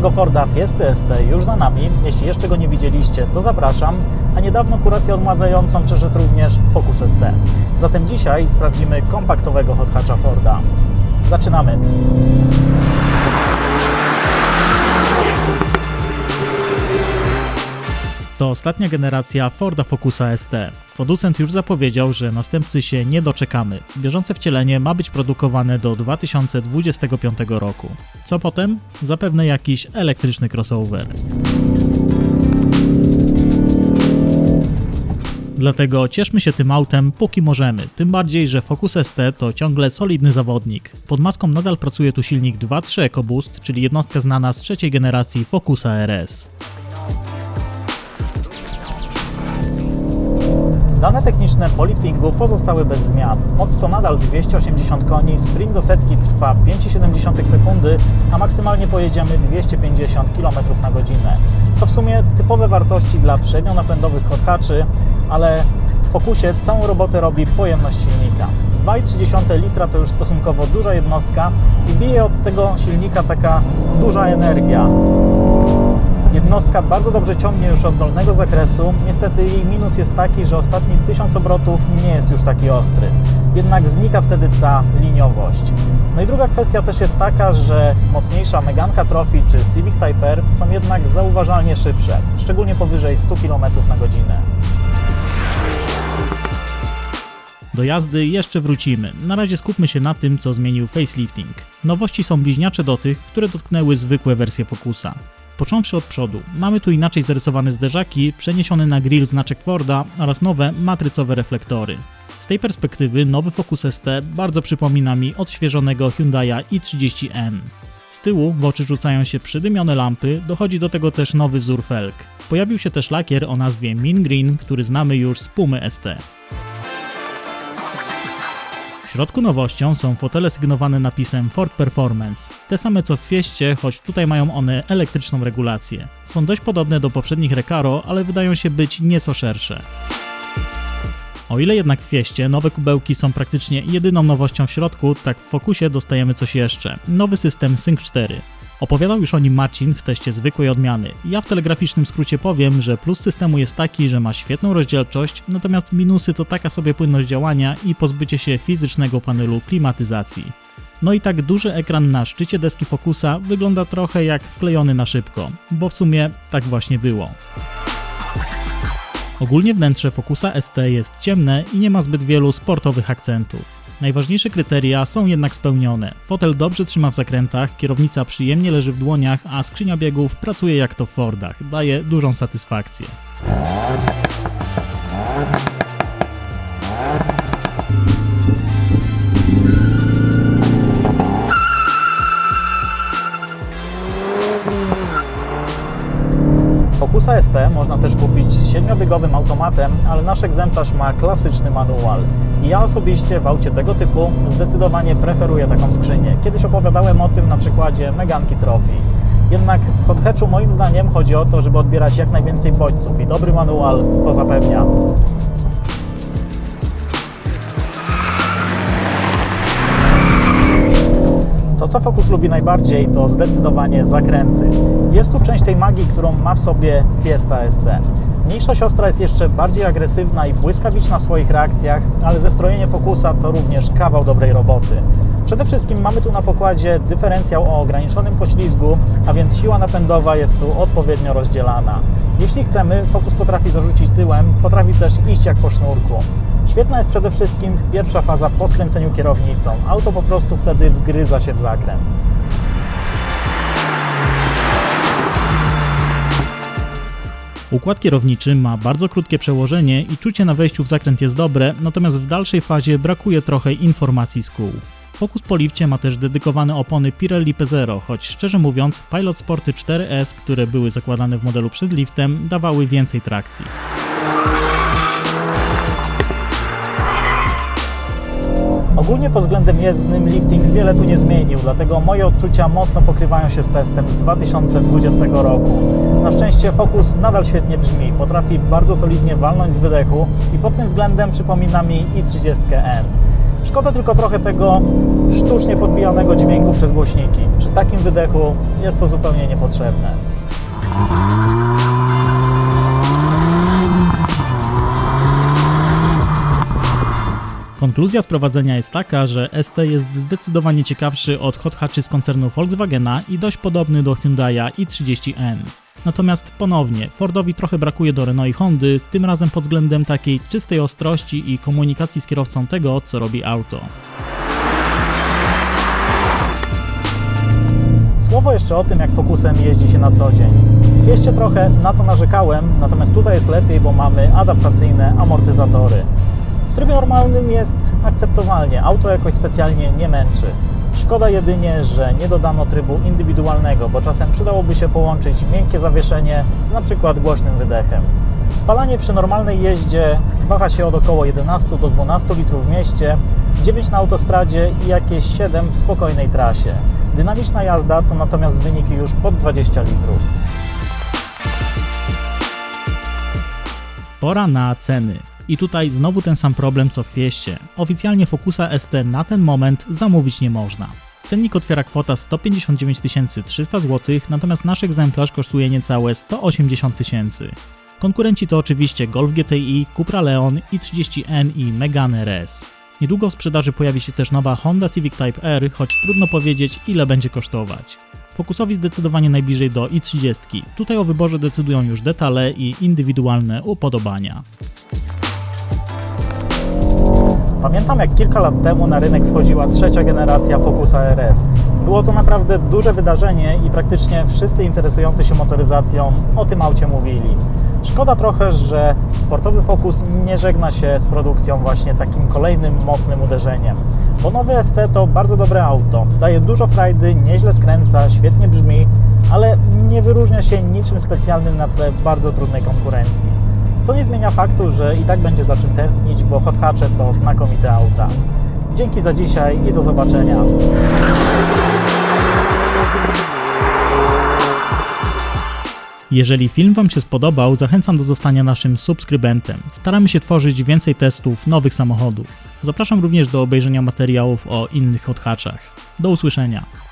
nowego Forda Fiesta ST już za nami. Jeśli jeszcze go nie widzieliście, to zapraszam. A niedawno kurację odmładzającą przeszedł również Focus ST. Zatem dzisiaj sprawdzimy kompaktowego hot hatcha Forda. Zaczynamy! To ostatnia generacja Forda Focusa ST. Producent już zapowiedział, że następcy się nie doczekamy. Bieżące wcielenie ma być produkowane do 2025 roku. Co potem? Zapewne jakiś elektryczny crossover. Dlatego cieszmy się tym autem, póki możemy. Tym bardziej, że Focus ST to ciągle solidny zawodnik. Pod maską nadal pracuje tu silnik 2.3 EcoBoost, czyli jednostka znana z trzeciej generacji Focusa RS. Dane techniczne po liftingu pozostały bez zmian. Moc to nadal 280 koni, sprint do setki trwa 5,7 sekundy, a maksymalnie pojedziemy 250 km na godzinę. To w sumie typowe wartości dla przednionapędowych hot hatchy, ale w Focusie całą robotę robi pojemność silnika. 2,3 litra to już stosunkowo duża jednostka i bije od tego silnika taka duża energia. Jednostka bardzo dobrze ciągnie już od dolnego zakresu. Niestety jej minus jest taki, że ostatni 1000 obrotów nie jest już taki ostry. Jednak znika wtedy ta liniowość. No i druga kwestia też jest taka, że mocniejsza Meganka Trophy czy Civic Type R są jednak zauważalnie szybsze, szczególnie powyżej 100 km na godzinę. Do jazdy jeszcze wrócimy. Na razie skupmy się na tym, co zmienił facelifting. Nowości są bliźniacze do tych, które dotknęły zwykłe wersje Focusa. Począwszy od przodu, mamy tu inaczej zarysowane zderzaki, przeniesiony na grill znaczek Forda oraz nowe matrycowe reflektory. Z tej perspektywy nowy Focus ST bardzo przypomina mi odświeżonego Hyundai'a i30N. Z tyłu w oczy rzucają się przydymione lampy, dochodzi do tego też nowy wzór felg. Pojawił się też lakier o nazwie Min Green, który znamy już z Pumy ST. W środku nowością są fotele sygnowane napisem Ford Performance. Te same co w Fieście, choć tutaj mają one elektryczną regulację. Są dość podobne do poprzednich Recaro, ale wydają się być nieco szersze. O ile jednak w Fieście nowe kubełki są praktycznie jedyną nowością w środku, tak w Focusie dostajemy coś jeszcze. Nowy system Sync 4. Opowiadał już o nim Marcin w teście zwykłej odmiany. Ja w telegraficznym skrócie powiem, że plus systemu jest taki, że ma świetną rozdzielczość, natomiast minusy to taka sobie płynność działania i pozbycie się fizycznego panelu klimatyzacji. No i tak duży ekran na szczycie deski Focusa wygląda trochę jak wklejony na szybko, bo w sumie tak właśnie było. Ogólnie wnętrze Focusa ST jest ciemne i nie ma zbyt wielu sportowych akcentów. Najważniejsze kryteria są jednak spełnione. Fotel dobrze trzyma w zakrętach, kierownica przyjemnie leży w dłoniach, a skrzynia biegów pracuje jak to w Fordach. Daje dużą satysfakcję. ST można też kupić z 7-biegowym automatem, ale nasz egzemplarz ma klasyczny manual. I ja osobiście w aucie tego typu zdecydowanie preferuję taką skrzynię. Kiedyś opowiadałem o tym na przykładzie Meganki Trophy. Jednak w hatchu moim zdaniem chodzi o to, żeby odbierać jak najwięcej bodźców i dobry manual to zapewnia. Co Focus lubi najbardziej, to zdecydowanie zakręty. Jest tu część tej magii, którą ma w sobie Fiesta ST. Mniejsza siostra jest jeszcze bardziej agresywna i błyskawiczna w swoich reakcjach, ale zestrojenie Focusa to również kawał dobrej roboty. Przede wszystkim mamy tu na pokładzie dyferencjał o ograniczonym poślizgu, a więc siła napędowa jest tu odpowiednio rozdzielana. Jeśli chcemy, Focus potrafi zarzucić tyłem, potrafi też iść jak po sznurku. Świetna jest przede wszystkim pierwsza faza po skręceniu kierownicą. Auto po prostu wtedy wgryza się w zakręt. Układ kierowniczy ma bardzo krótkie przełożenie i czucie na wejściu w zakręt jest dobre, natomiast w dalszej fazie brakuje trochę informacji z kół. Focus po lifcie ma też dedykowane opony Pirelli P0, choć szczerze mówiąc Pilot Sporty 4S, które były zakładane w modelu przed liftem, dawały więcej trakcji. Ogólnie pod względem jezdnym lifting wiele tu nie zmienił, dlatego moje odczucia mocno pokrywają się z testem z 2020 roku. Na szczęście Focus nadal świetnie brzmi, potrafi bardzo solidnie walnąć z wydechu i pod tym względem przypomina mi i30N. Szkoda tylko trochę tego sztucznie podbijanego dźwięku przez głośniki. Przy takim wydechu jest to zupełnie niepotrzebne. Konkluzja sprowadzenia jest taka, że ST jest zdecydowanie ciekawszy od hot hatchy z koncernu Volkswagena i dość podobny do Hyundai'a i30N. Natomiast ponownie, Fordowi trochę brakuje do Renault i Hondy, tym razem pod względem takiej czystej ostrości i komunikacji z kierowcą tego, co robi auto. Słowo jeszcze o tym, jak Focusem jeździ się na co dzień. W trochę na to narzekałem, natomiast tutaj jest lepiej, bo mamy adaptacyjne amortyzatory. W trybie normalnym jest akceptowalnie, auto jakoś specjalnie nie męczy. Szkoda jedynie, że nie dodano trybu indywidualnego, bo czasem przydałoby się połączyć miękkie zawieszenie z na przykład głośnym wydechem. Spalanie przy normalnej jeździe waha się od około 11 do 12 litrów w mieście, 9 na autostradzie i jakieś 7 w spokojnej trasie. Dynamiczna jazda to natomiast wyniki już pod 20 litrów. Pora na ceny. I tutaj znowu ten sam problem co w Fieście. Oficjalnie Focusa ST na ten moment zamówić nie można. Cennik otwiera kwota 159 300 zł, natomiast nasz egzemplarz kosztuje niecałe 180 tysięcy. Konkurenci to oczywiście Golf GTI, Cupra Leon, i30N i Megane RS. Niedługo w sprzedaży pojawi się też nowa Honda Civic Type R, choć trudno powiedzieć ile będzie kosztować. Focusowi zdecydowanie najbliżej do i30. Tutaj o wyborze decydują już detale i indywidualne upodobania. Pamiętam jak kilka lat temu na rynek wchodziła trzecia generacja Focusa RS. Było to naprawdę duże wydarzenie i praktycznie wszyscy interesujący się motoryzacją o tym aucie mówili. Szkoda trochę, że sportowy Focus nie żegna się z produkcją właśnie takim kolejnym mocnym uderzeniem. Bo nowy ST to bardzo dobre auto, daje dużo frajdy, nieźle skręca, świetnie brzmi, ale nie wyróżnia się niczym specjalnym na tle bardzo trudnej konkurencji. Co nie zmienia faktu, że i tak będzie za czym tęsknić, bo Hot Hatche to znakomite auta. Dzięki za dzisiaj i do zobaczenia. Jeżeli film Wam się spodobał, zachęcam do zostania naszym subskrybentem. Staramy się tworzyć więcej testów nowych samochodów. Zapraszam również do obejrzenia materiałów o innych odhaczach. Do usłyszenia.